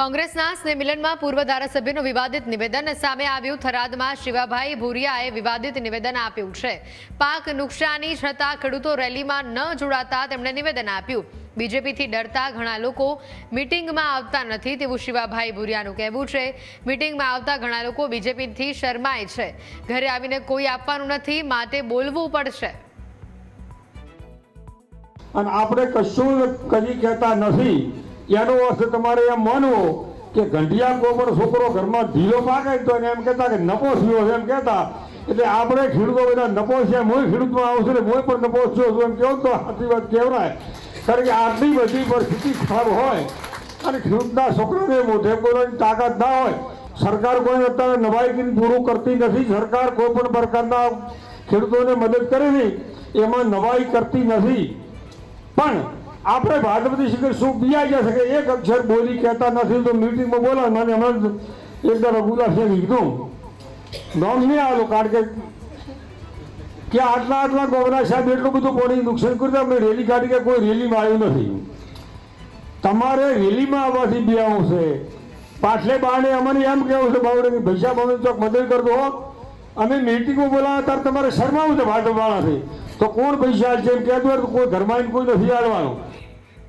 કોંગ્રેસના સ્નેહ પૂર્વ ધારાસભ્યનું વિવાદિત નિવેદન સામે આવ્યું. થરાદમાં શિવાભાઈ ભુરિયાએ વિવાદિત નિવેદન આપ્યું છે. પાક નુકસાની છતાં ખેડૂતો રેલીમાં ન જોડાતા તેમણે નિવેદન આપ્યું. બીજેપીથી ડરતા ઘણા લોકો મિટિંગમાં આવતા નથી તેવું શિવાભાઈ ભુરિયાનું કહેવું છે. મિટિંગમાં આવતા ઘણા લોકો બીજેપીથી શરમાય છે. ઘરે આવીને કોઈ આપવાનું નથી, માટે બોલવું પડશે. અને આપણે કશું કદી કહેતા નથી. એનો અર્થ તમારે એમ માનવો કે ગંઢિયા ગોબર છોકરો ઘરમાં ઢીલો પાકે તો એમ કહેતા કે નપો થયો છે એમ કહેતા. એટલે આપણે ખેડૂતો બધા નપો છે હું ખેડૂતમાં આવશે ને હું પણ નપો છું એમ કહો તો સાચી વાત કહેવાય. કારણ કે આટલી બધી પરિસ્થિતિ ખરાબ હોય અને ખેડૂતના છોકરાને મોઢે બોલવાની તાકાત ના હોય. સરકાર કોઈ અત્યારે નવાઈગીરી પૂરું કરતી નથી. સરકાર કોઈ પણ પ્રકારના ખેડૂતોને મદદ કરી એમાં નવાઈ કરતી નથી. પણ આપણે ભાજપથી શિખર શું બિયા ગયા શકે એક અક્ષર બોલી કહેતા નથી તો મીટિંગમાં બોલાવે. મને હમણાં એકદમ રઘુદાસે કીધું. નામ નહીં આવેલો, કારણ કે કે આટલા આટલા ગોવરા સાહેબ એટલું બધું કોણી નુકસાન કર્યું અમે રેલી કાઢી કે કોઈ રેલીમાં આવ્યું નથી. તમારે રેલીમાં આવવાથી બે છે. પાછલે બાણે અમને એમ કહેવું છે બાવડે કે પૈસા બાવડે ચોક મદદ કરતો હો. અમે મિટિંગમાં બોલાવ્યા ત્યારે તમારે શરમાવું છે ભાજપ વાળાથી તો કોણ પૈસા એમ કહેતું હોય કોઈ ધર્માઈને કોઈ નથી આવવાનું